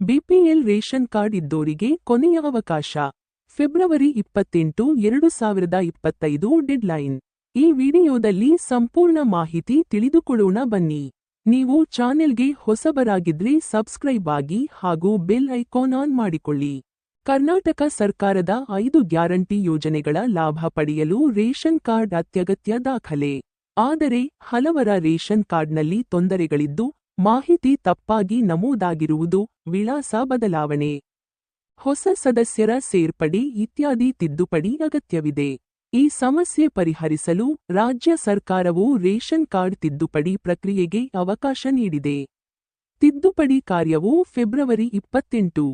BPL ration card ಇದ್ದೋರಿಗೆ ಕೊನೆಯ ಅವಕಾಶ. ಫೆಬ್ರವರಿ ಇಪ್ಪತ್ತೆಂಟು, ಎರಡು ಸಾವಿರದ ಇಪ್ಪತ್ತೈದು ಡೆಡ್ಲೈನ್. ಈ ವಿಡಿಯೋದಲ್ಲಿ ಸಂಪೂರ್ಣ ಮಾಹಿತಿ ತಿಳಿದುಕೊಳ್ಳೋಣ ಬನ್ನಿ. ನೀವು ಚಾನೆಲ್ಗೆ ಹೊಸಬರಾಗಿದ್ರೆ ಸಬ್ಸ್ಕ್ರೈಬ್ ಆಗಿ ಹಾಗೂ ಬೆಲ್ ಐಕಾನ್ ಆನ್ ಮಾಡಿಕೊಳ್ಳಿ. ಕರ್ನಾಟಕ ಸರ್ಕಾರದ ಐದು ಗ್ಯಾರಂಟಿ ಯೋಜನೆಗಳ ಲಾಭ ಪಡೆಯಲು ರೇಷನ್ ಕಾರ್ಡ್ ಅತ್ಯಗತ್ಯ ದಾಖಲೆ. ಆದರೆ ಹಲವರ ರೇಷನ್ ಕಾರ್ಡ್ನಲ್ಲಿ ತೊಂದರೆಗಳಿದ್ದು ಮಾಹಿತಿ ತಪ್ಪಾಗಿ ನಮೂದಾಗಿರುವುದು ವಿಳಾಸ ಬದಲಾವಣೆ. ಹೊಸ ಸದಸ್ಯರ ಸೇರ್ಪಡೆ ಇತ್ಯಾದಿ ತಿದ್ದುಪಡಿ ಅಗತ್ಯವಿದೆ. ಈ ಸಮಸ್ಯೆ ಪರಿಹರಿಸಲು ರಾಜ್ಯ ಸರ್ಕಾರವು ರೇಷನ್ ಕಾರ್ಡ್ ತಿದ್ದುಪಡಿ ಪ್ರಕ್ರಿಯೆಗೆ ಅವಕಾಶ ನೀಡಿದೆ. ತಿದ್ದುಪಡಿ ಕಾರ್ಯವು ಫೆಬ್ರವರಿ ಇಪ್ಪತ್ತೆಂಟು,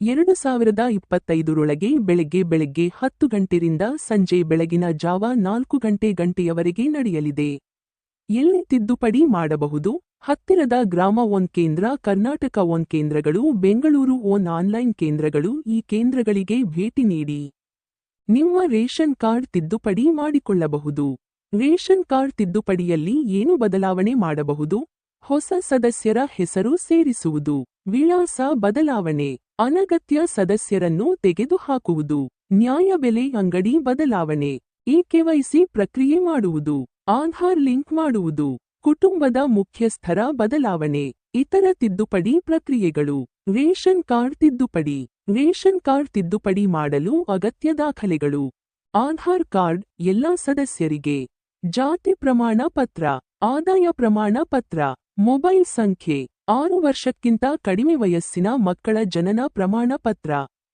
ಎರಡು ಸಾವಿರದ ಇಪ್ಪತ್ತೈದರೊಳಗೆ ಬೆಳಗ್ಗೆ ಬೆಳಗ್ಗೆ ಹತ್ತು ಗಂಟೆಯಿಂದ ಸಂಜೆ ಬೆಳಗಿನ ಜಾವ ನಾಲ್ಕು ಗಂಟೆ ಗಂಟೆಯವರೆಗೆ ನಡೆಯಲಿದೆ. ಎಲ್ಲಿ ತಿದ್ದುಪಡಿ ಮಾಡಬಹುದು? ಹತ್ತಿರದ ಗ್ರಾಮ ಒನ್ ಕೇಂದ್ರ, ಕರ್ನಾಟಕ ಒನ್ ಕೇಂದ್ರಗಳು, ಬೆಂಗಳೂರು ಒನ್ ಆನ್ಲೈನ್ ಕೇಂದ್ರಗಳು, ಈ ಕೇಂದ್ರಗಳಿಗೆ ಭೇಟಿ ನೀಡಿ. ನಿಮ್ಮ ರೇಷನ್ ಕಾರ್ಡ್ ತಿದ್ದುಪಡಿ ಮಾಡಿಕೊಳ್ಳಬಹುದು. ರೇಷನ್ ಕಾರ್ಡ್ ತಿದ್ದುಪಡಿಯಲ್ಲಿ ಏನು ಬದಲಾವಣೆ ಮಾಡಬಹುದು? ಹೊಸ ಸದಸ್ಯರ ಹೆಸರು ಸೇರಿಸುವುದು. ವಿಳಾಸ ಬದಲಾವಣೆ. ಅನಗತ್ಯ ಸದಸ್ಯರನ್ನು ತೆಗೆದುಹಾಕುವುದು. ನ್ಯಾಯಬೆಲೆ ಅಂಗಡಿ ಬದಲಾವಣೆ. ಇಕೆವೈಸಿ ಕೆವೈಸಿ ಪ್ರಕ್ರಿಯೆ ಮಾಡುವುದು. ಆಧಾರ್ ಲಿಂಕ್ ಮಾಡುವುದು. ಕುಟುಂಬದ ಮುಖ್ಯಸ್ಥರ ಬದಲಾವಣೆ, ಇತರ ತಿದ್ದುಪಡಿ ಪ್ರಕ್ರಿಯೆಗಳು, ರೇಷನ್ ಕಾರ್ಡ್ ತಿದ್ದುಪಡಿ, ರೇಷನ್ ಕಾರ್ಡ್ ತಿದ್ದುಪಡಿ ಮಾಡಲು ಅಗತ್ಯ ದಾಖಲೆಗಳು. ಆಧಾರ್ ಕಾರ್ಡ್ ಎಲ್ಲ ಸದಸ್ಯರಿಗೆ. ಜಾತಿ ಪ್ರಮಾಣ ಪತ್ರ, ಆದಾಯ ಪ್ರಮಾಣ ಪತ್ರ, ಮೊಬೈಲ್ ಸಂಖ್ಯೆ, ಆರು ವರ್ಷಕ್ಕಿಂತ ಕಡಿಮೆ ವಯಸ್ಸಿನ ಮಕ್ಕಳ ಜನನ ಪ್ರಮಾಣ ಪತ್ರ,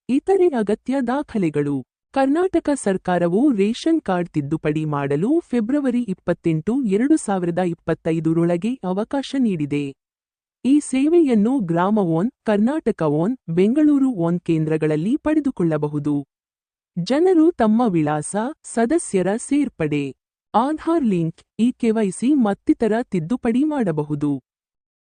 ಇತರೆ ಅಗತ್ಯ ದಾಖಲೆಗಳು. ಕರ್ನಾಟಕ ಸರ್ಕಾರವು ರೇಷನ್ ಕಾರ್ಡ್ ತಿದ್ದುಪಡಿ ಮಾಡಲು ಫೆಬ್ರವರಿ ಇಪ್ಪತ್ತೆಂಟು, ಎರಡು ಸಾವಿರದ ಇಪ್ಪತ್ತೈದರೊಳಗೆ ಅವಕಾಶ ನೀಡಿದೆ. ಈ ಸೇವೆಯನ್ನು ಗ್ರಾಮ one, Karnataka one, Bengaluru one ಕೇಂದ್ರಗಳಲ್ಲಿ ಪಡೆದುಕೊಳ್ಳಬಹುದು. ಜನರು ತಮ್ಮ ವಿಳಾಸ, ಸದಸ್ಯರ ಸೇರ್ಪಡೆ, ಆಧಾರ್ ಲಿಂಕ್ ಈ ಕೆವೈಸಿ ಮತ್ತಿತರ ತಿದ್ದುಪಡಿ ಮಾಡಬಹುದು.